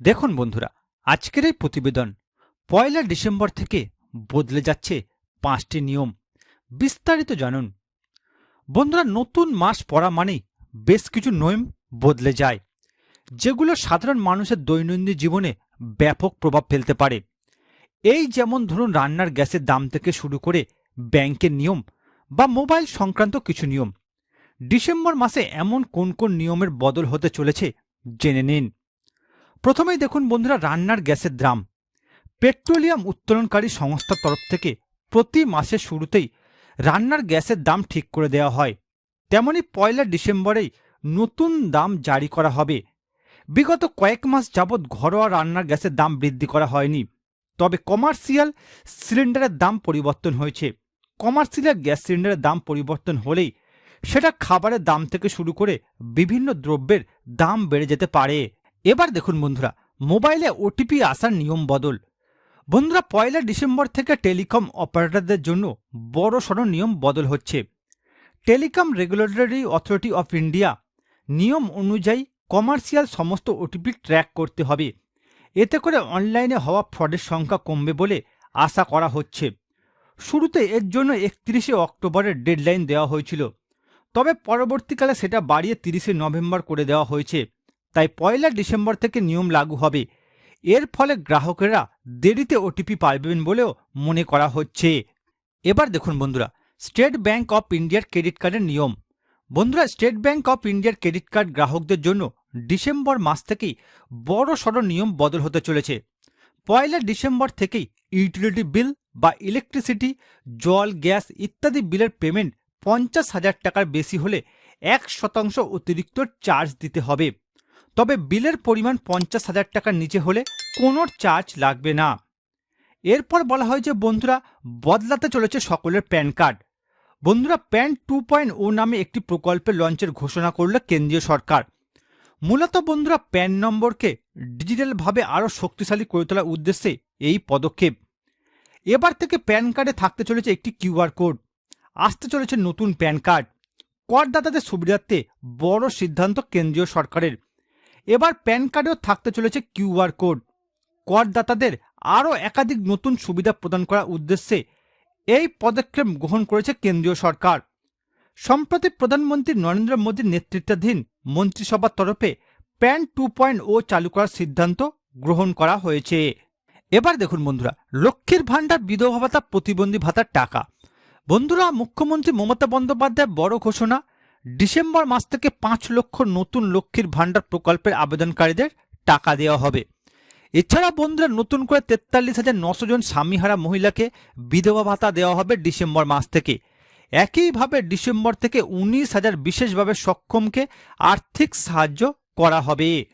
দেখুন বন্ধুরা, আজকের এই প্রতিবেদন পয়লা ডিসেম্বর থেকে বদলে যাচ্ছে পাঁচটি নিয়ম। বিস্তারিত জানুন। বন্ধুরা, নতুন মাস পড়া মানেই বেশ কিছু নিয়ম বদলে যায়, যেগুলো সাধারণ মানুষের দৈনন্দিন জীবনে ব্যাপক প্রভাব ফেলতে পারে। এই যেমন ধরুন, রান্নার গ্যাসের দাম থেকে শুরু করে ব্যাংকের নিয়ম বা মোবাইল সংক্রান্ত কিছু নিয়ম। ডিসেম্বর মাসে এমন কোন কোন নিয়মের বদল হতে চলেছে, জেনে নিন। প্রথমেই দেখুন বন্ধুরা রান্নার গ্যাসের দাম পেট্রোলিয়াম উত্তোলনকারী সংস্থার তরফ থেকে প্রতি মাসের শুরুতেই রান্নার গ্যাসের দাম ঠিক করে দেওয়া হয়। তেমনি পয়লা ডিসেম্বরেই নতুন দাম জারি করা হবে। বিগত কয়েক মাস যাবৎ ঘরোয়া রান্নার গ্যাসের দাম বৃদ্ধি করা হয়নি। তবে কমার্শিয়াল সিলিন্ডারের দাম পরিবর্তন হয়েছে। কমার্শিয়াল গ্যাস সিলিন্ডারের দাম পরিবর্তন হলেই সেটা খাবারের দাম থেকে শুরু করে বিভিন্ন দ্রব্যের দাম বেড়ে যেতে পারে। এবার দেখুন বন্ধুরা, মোবাইলে ওটিপি আসার নিয়ম বদল। বন্ধুরা, পয়লা ডিসেম্বর থেকে টেলিকম অপারেটরদের জন্য বড় সড় নিয়ম বদল হচ্ছে। Telecom Regulatory Authority of India নিয়ম অনুযায়ী কমার্শিয়াল সমস্ত ওটিপি ট্র্যাক করতে হবে। এতে করে অনলাইনে হওয়া ফ্রডের সংখ্যা কমবে বলে আশা করা হচ্ছে। শুরুতে এর জন্য একত্রিশে অক্টোবরের ডেডলাইন দেওয়া হয়েছিল। তবে পরবর্তীকালে সেটা বাড়িয়ে তিরিশে নভেম্বর করে দেওয়া হয়েছে। তাই পয়লা ডিসেম্বর থেকে নিয়ম লাগু হবে। এর ফলে গ্রাহকেরা দেরিতে ওটিপি পাবেন বলেও মনে করা হচ্ছে। এবার দেখুন বন্ধুরা, স্টেট ব্যাংক অফ ইন্ডিয়ার ক্রেডিট কার্ডের নিয়ম। বন্ধুরা, স্টেট ব্যাংক অফ ইন্ডিয়ার ক্রেডিট কার্ড গ্রাহকদের জন্য ডিসেম্বর মাস থেকেই বড় সড় নিয়ম বদল হতে চলেছে। পয়লা ডিসেম্বর থেকেই ইউটিলিটি বিল বা ইলেকট্রিসিটি, জল, গ্যাস ইত্যাদি বিলের পেমেন্ট পঞ্চাশ হাজার টাকার বেশি হলে এক শতাংশ অতিরিক্ত চার্জ দিতে হবে। তবে বিলের পরিমাণ পঞ্চাশ হাজার টাকার নিচে হলে কোনো চার্জ লাগবে না। এরপর বলা হয় যে বন্ধুরা, বদলাতে চলেছে সকলের প্যান কার্ড। বন্ধুরা, প্যান টু পয়েন্ট ও নামে একটি প্রকল্পের লঞ্চের ঘোষণা করল কেন্দ্রীয় সরকার। মূলত বন্ধুরা, প্যান নম্বরকে ডিজিটালভাবে আরও শক্তিশালী করে তোলার উদ্দেশ্যে এই পদক্ষেপ। এবার থেকে প্যান কার্ডে থাকতে চলেছে একটি কিউআর কোড। আসতে চলেছে নতুন প্যান কার্ড। করদাতাদের সুবিধার্থে বড় সিদ্ধান্ত কেন্দ্রীয় সরকারের। এবার প্যান কার্ডেও থাকতে চলেছে কিউআর কোড। করদাতাদের আরও একাধিক নতুন সুবিধা প্রদান করার উদ্দেশ্যে এই পদক্ষেপ গ্রহণ করেছে কেন্দ্রীয় সরকার। সম্প্রতি প্রধানমন্ত্রী নরেন্দ্র মোদীর নেতৃত্বাধীন মন্ত্রিসভার তরফে প্যান টু পয়েন্ট ও চালু করার সিদ্ধান্ত গ্রহণ করা হয়েছে। এবার দেখুন বন্ধুরা, লক্ষ্মীর ভাণ্ডার বিধবা ভাতা প্রতিবন্ধী ভাতার টাকা। বন্ধুরা, মুখ্যমন্ত্রী মমতা বন্দ্যোপাধ্যায় বড় ঘোষণা ডিসেম্বর মাস থেকে পাঁচ লক্ষ নতুন লক্ষ্মীর ভাণ্ডার প্রকল্পের আবেদনকারীদের টাকা দেওয়া হবে। এছাড়া বন্ধুরা, নতুন করে তেতাল্লিশ হাজার নশো জন স্বামীহারা মহিলাকে বিধবা ভাতা দেওয়া হবে ডিসেম্বর মাস থেকে। একইভাবে ডিসেম্বর থেকে উনিশ হাজার বিশেষভাবে সক্ষমকে আর্থিক সাহায্য করা হবে।